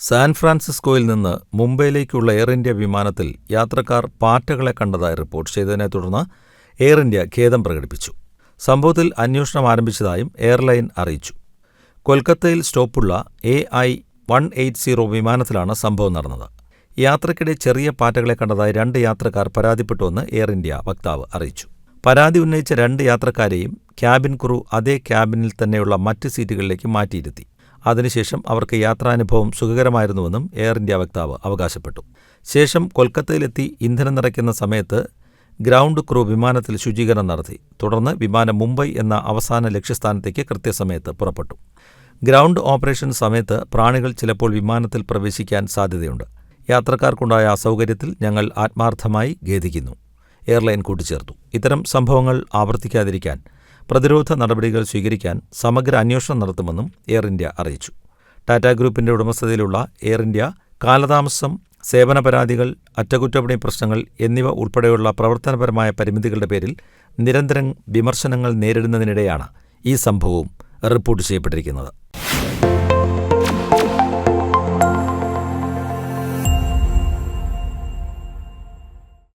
San ഫ്രാൻസിസ്കോയിൽ നിന്ന് മുംബൈയിലേക്കുള്ള air India വിമാനത്തിൽ യാത്രക്കാർ പാറ്റകളെ കണ്ടതായി റിപ്പോർട്ട് ചെയ്തതിനെ തുടർന്ന് എയർ ഇന്ത്യ ഖേദം പ്രകടിപ്പിച്ചു. സംഭവത്തിൽ അന്വേഷണം ആരംഭിച്ചതായും എയർലൈൻ അറിയിച്ചു. കൊൽക്കത്തയിൽ സ്റ്റോപ്പുള്ള A I one eight zero വിമാനത്തിലാണ് സംഭവം നടന്നത്. യാത്രക്കിടെ ചെറിയ പാറ്റകളെ കണ്ടതായി രണ്ട് യാത്രക്കാർ പരാതിപ്പെട്ടുവെന്ന് എയർ ഇന്ത്യ വക്താവ് അറിയിച്ചു. പരാതി ഉന്നയിച്ച രണ്ട് യാത്രക്കാരെയും ക്യാബിൻ ക്രൂ അതേ ക്യാബിനിൽ തന്നെയുള്ള മറ്റ് സീറ്റുകളിലേക്ക് മാറ്റിയിരുത്തി. അതിനുശേഷം അവർക്ക് യാത്രാനുഭവം സുഖകരമായിരുന്നുവെന്നും എയർ ഇന്ത്യ വക്താവ് അവകാശപ്പെട്ടു. ശേഷം കൊൽക്കത്തയിലെത്തി ഇന്ധനം നിറയ്ക്കുന്ന സമയത്ത് ഗ്രൗണ്ട് ക്രൂ വിമാനത്തിൽ ശുചീകരണം നടത്തി. തുടർന്ന് വിമാനം മുംബൈ എന്ന അവസാന ലക്ഷ്യസ്ഥാനത്തേക്ക് കൃത്യസമയത്ത് പുറപ്പെട്ടു. ഗ്രൗണ്ട് ഓപ്പറേഷൻ സമയത്ത് പ്രാണികൾ ചിലപ്പോൾ വിമാനത്തിൽ പ്രവേശിക്കാൻ സാധ്യതയുണ്ട്. യാത്രക്കാർക്കുണ്ടായ അസൗകര്യത്തിൽ ഞങ്ങൾ ആത്മാർത്ഥമായി ഖേദിക്കുന്നു. എയർലൈൻ കൂട്ടിച്ചേർത്തു. ഇത്തരം സംഭവങ്ങൾ ആവർത്തിക്കാതിരിക്കാൻ പ്രതിരോധ നടപടികൾ സ്വീകരിക്കാൻ സമഗ്ര അന്വേഷണം നടത്തുമെന്നും എയർ ഇന്ത്യ അറിയിച്ചു. ടാറ്റ ഗ്രൂപ്പിന്റെ ഉടമസ്ഥതയിലുള്ള എയർ ഇന്ത്യ കാലതാമസം സേവന പരാതികൾ അറ്റകുറ്റപ്പണി പ്രശ്നങ്ങൾ എന്നിവ ഉൾപ്പെടെയുള്ള പ്രവർത്തനപരമായ പരിമിതികളുടെ പേരിൽ നിരന്തരം വിമർശനങ്ങൾ നേരിടുന്നതിനിടെയാണ് ഈ സംഭവവും റിപ്പോർട്ട് ചെയ്യപ്പെട്ടിരിക്കുന്നത്.